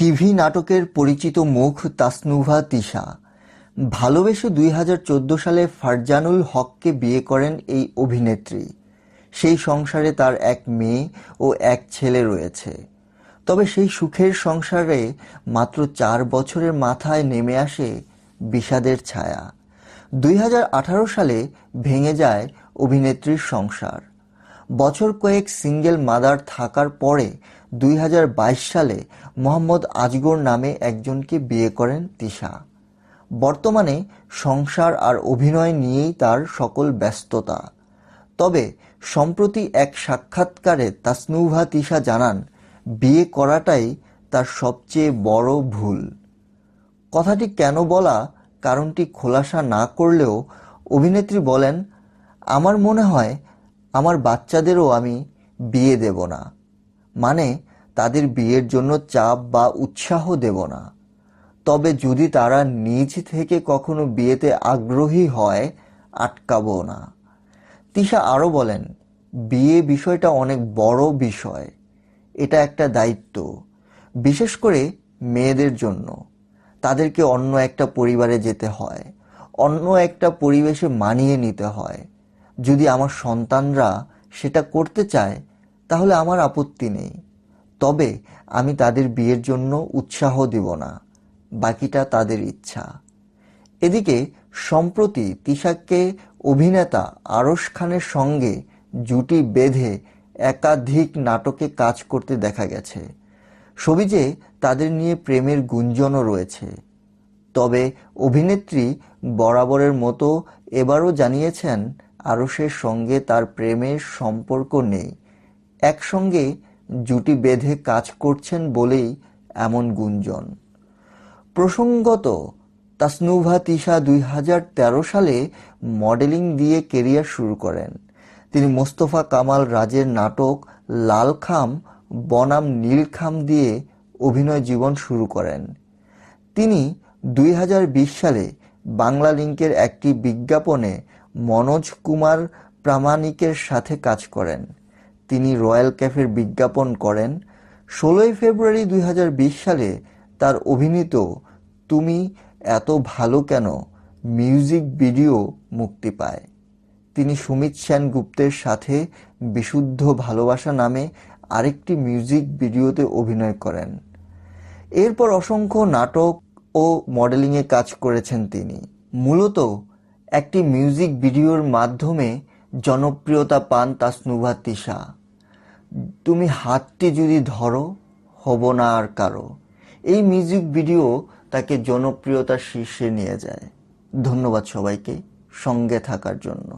TV নাটকের পরিচিত মুখ তাসনুভা তিশা। ভালোবেসে দুই হাজার চোদ্দ সালে ফারজানুল হককে বিয়ে করেন এই অভিনেত্রী। সেই সংসারে তার এক মেয়ে ও এক ছেলে রয়েছে। তবে সেই সুখের সংসারে মাত্র চার বছরের মাথায় নেমে আসে বিষাদের ছায়া। দুই হাজার আঠারো সালে ভেঙে যায় অভিনেত্রীর সংসার। বছর কয়েক সিঙ্গেল মাদার থাকার পরে দুই হাজার বাইশ সালে মোহাম্মদ আজগর নামে একজনকে বিয়ে করেন তিশা। বর্তমানে সংসার আর অভিনয় নিয়েই তার সকল ব্যস্ততা। তবে সম্প্রতি এক সাক্ষাৎকারে তাসনুভা তিশা জানান, বিয়ে করাটাই তার সবচেয়ে বড় ভুল। কথাটি কেন বলা, কারণটি খোলাসা না করলেও অভিনেত্রী বলেন, আমার মনে হয় আমার বাচ্চাদেরও আমি বিয়ে দেব না। মানে তাদের বিয়ের জন্য চাপ বা উৎসাহ দেব না। তবে যদি তারা নিজ থেকে কখনো বিয়েতে আগ্রহী হয়, আটকাবো না। তিশা আরও বলেন, বিয়ে বিষয়টা অনেক বড় বিষয়। এটা একটা দায়িত্ব, বিশেষ করে মেয়েদের জন্য। তাদেরকে অন্য একটা পরিবারে যেতে হয়, অন্য একটা পরিবেশে মানিয়ে নিতে হয়। যদি আমার সন্তানরা সেটা করতে চায়, তাহলে আমার আপত্তি নেই। তবে আমি তাদের বিয়ের জন্য উৎসাহ দিব না। বাকিটা তাদের ইচ্ছা। এদিকে, সম্প্রতি তিশাককে অভিনেতা আরশ খানের সঙ্গে জুটি বেঁধে একাধিক নাটকে কাজ করতে দেখা গেছে। সবিজে তাদের নিয়ে প্রেমের গুঞ্জনও রয়েছে। তবে অভিনেত্রী বরাবরের মতো এবারও জানিয়েছেন আরশের সঙ্গে তার প্রেমের সম্পর্ক নেই। একসঙ্গে জুটি বেঁধে কাজ করছেন বলেই এমন গুঞ্জন। প্রসঙ্গত, তাসনুভা তিশা দুই হাজার তেরো সালে মডেলিং দিয়ে কেরিয়ার শুরু করেন। তিনি মোস্তফা কামাল রাজের নাটক লালখাম, বনাম নীলখাম দিয়ে অভিনয় জীবন শুরু করেন। তিনি দুই হাজার বিশ সালে বাংলা লিঙ্কের একটি বিজ্ঞাপনে মনোজ কুমার প্রামাণিকের সাথে কাজ করেন। তিনি রয়্যাল ক্যাফের বিজ্ঞাপন করেন। ষোলোই ফেব্রুয়ারি দুই হাজার বিশ সালে তার অভিনীত তুমি এত ভালো কেন? মিউজিক ভিডিও মুক্তি পায়। তিনি সুমিত সেনগুপ্তের সাথে বিশুদ্ধ ভালোবাসা নামে আরেকটি মিউজিক ভিডিওতে অভিনয় করেন। এরপর অসংখ্য নাটক ও মডেলিংয়ে কাজ করেছেন তিনি। মূলত একটি মিউজিক ভিডিওর মাধ্যমে জনপ্রিয়তা পান তাসনুভা তিশা। তুমি হাতটি যদি ধরো, হব না আর কারও। এই মিউজিক ভিডিও তাকে জনপ্রিয়তার শীর্ষে নিয়ে যায়। ধন্যবাদ সবাইকে সঙ্গে থাকার জন্য।